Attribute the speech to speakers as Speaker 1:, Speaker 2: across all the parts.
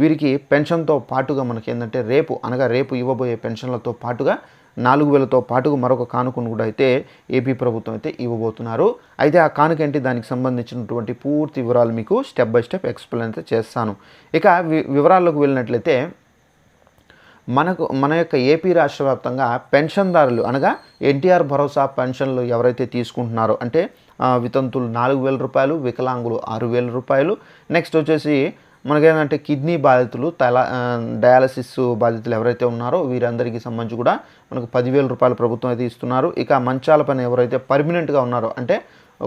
Speaker 1: వీరికి పెన్షన్తో పాటుగా మనకి ఏంటంటే రేపు అనగా రేపు ఇవ్వబోయే పెన్షన్లతో పాటుగా నాలుగు వేలతో పాటుగా మరొక కానుకను కూడా అయితే ఏపీ ప్రభుత్వం అయితే ఇవ్వబోతున్నారు. అయితే ఆ కానుక ఏంటి? దానికి సంబంధించినటువంటి పూర్తి వివరాలు మీకు స్టెప్ బై స్టెప్ ఎక్స్ప్లెయిన్ అయితే చేస్తాను. ఇక వి- వివరాల్లోకి వెళ్ళినట్లయితే మనకు మన యొక్క ఏపీ రాష్ట్ర వ్యాప్తంగా పెన్షన్దారులు అనగా ఎన్టీఆర్ భరోసా పెన్షన్లు ఎవరైతే తీసుకుంటున్నారో అంటే వితంతులు నాలుగు వేల రూపాయలు వికలాంగులు ఆరు వేల రూపాయలు నెక్స్ట్ వచ్చేసి మనకేంటంటే కిడ్నీ బాధితులు తల డయాలసిస్ బాధితులు ఎవరైతే ఉన్నారో వీరందరికీ సంబంధించి కూడా మనకు పదివేల రూపాయలు ప్రభుత్వం అయితే ఇస్తున్నారు. ఇక మంచాల పైన ఎవరైతే పర్మనెంట్గా ఉన్నారో అంటే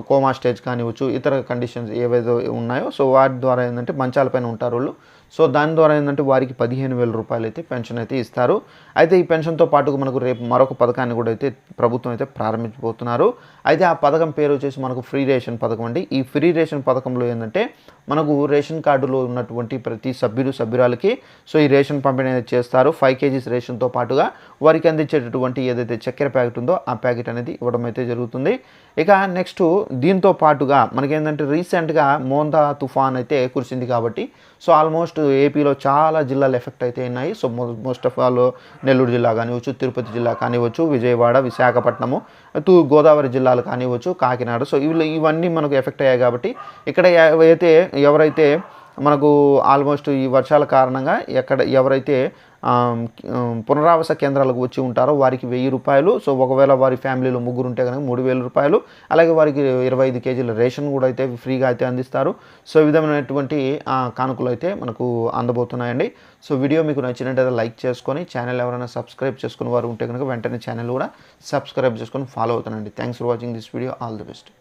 Speaker 1: కోమా స్టేజ్ కానివచ్చు ఇతర కండిషన్స్ ఏవేదో ఉన్నాయో సో వాటి ద్వారా ఏంటంటే మంచాలపైన ఉంటారు వాళ్ళు. సో దాని ద్వారా ఏంటంటే వారికి పదిహేను వేల రూపాయలు అయితే పెన్షన్ అయితే ఇస్తారు. అయితే ఈ పెన్షన్తో పాటు మనకు రేపు మరొక పథకాన్ని కూడా అయితే ప్రభుత్వం అయితే ప్రారంభించబోతున్నారు. అయితే ఆ పథకం పేరు వచ్చేసి మనకు ఫ్రీ రేషన్ పథకం అండి. ఈ ఫ్రీ రేషన్ పథకంలో ఏంటంటే మనకు రేషన్ కార్డులో ఉన్నటువంటి ప్రతి సభ్యులు సభ్యురాలకి సో ఈ రేషన్ పంపిణీ అనేది చేస్తారు. ఫైవ్ కేజీస్ రేషన్తో పాటుగా వారికి అందించేటటువంటి ఏదైతే చక్కెర ప్యాకెట్ ఉందో ఆ ప్యాకెట్ అనేది ఇవ్వడం అయితే జరుగుతుంది. ఇక నెక్స్ట్ దీంతో పాటుగా మనకేంటంటే రీసెంట్గా మోందా తుఫాన్ అయితే కురిసింది కాబట్టి సో ఆల్మోస్ట్ ఏపీలో చాలా జిల్లాలు ఎఫెక్ట్ అయితే ఉన్నాయి. So most of all Nellore జిల్లా కానివచ్చు తిరుపతి జిల్లా కానివచ్చు విజయవాడ విశాఖపట్నము తూ గోదావరి జిల్లాలు కానివచ్చు కాకినాడ. సో ఇవి ఇవన్నీ మనకు ఎఫెక్ట్ అయ్యాయి కాబట్టి ఇక్కడ అయితే ఎవరైతే మనకు ఆల్మోస్ట్ ఈ వర్షాల కారణంగా ఎక్కడ ఎవరైతే పునరావాస కేంద్రాలకు వచ్చి ఉంటారో వారికి వెయ్యి రూపాయలు. సో ఒకవేళ వారి ఫ్యామిలీలో ముగ్గురు ఉంటే కనుక మూడు వేల రూపాయలు. అలాగే వారికి ఇరవై ఐదు కేజీల రేషన్ కూడా అయితే ఫ్రీగా అయితే అందిస్తారు. సో ఈ విధమైనటువంటి కానుకలు అయితే మనకు అందబోతున్నాయండి. సో వీడియో మీకు నచ్చినట్టయితే లైక్ చేసుకొని ఛానల్ ఎవరైనా సబ్స్క్రైబ్ చేసుకుని వారు ఉంటే కనుక వెంటనే ఛానల్ కూడా సబ్స్క్రైబ్ చేసుకొని ఫాలో అవుతానండి. Thanks for watching this video. All the best.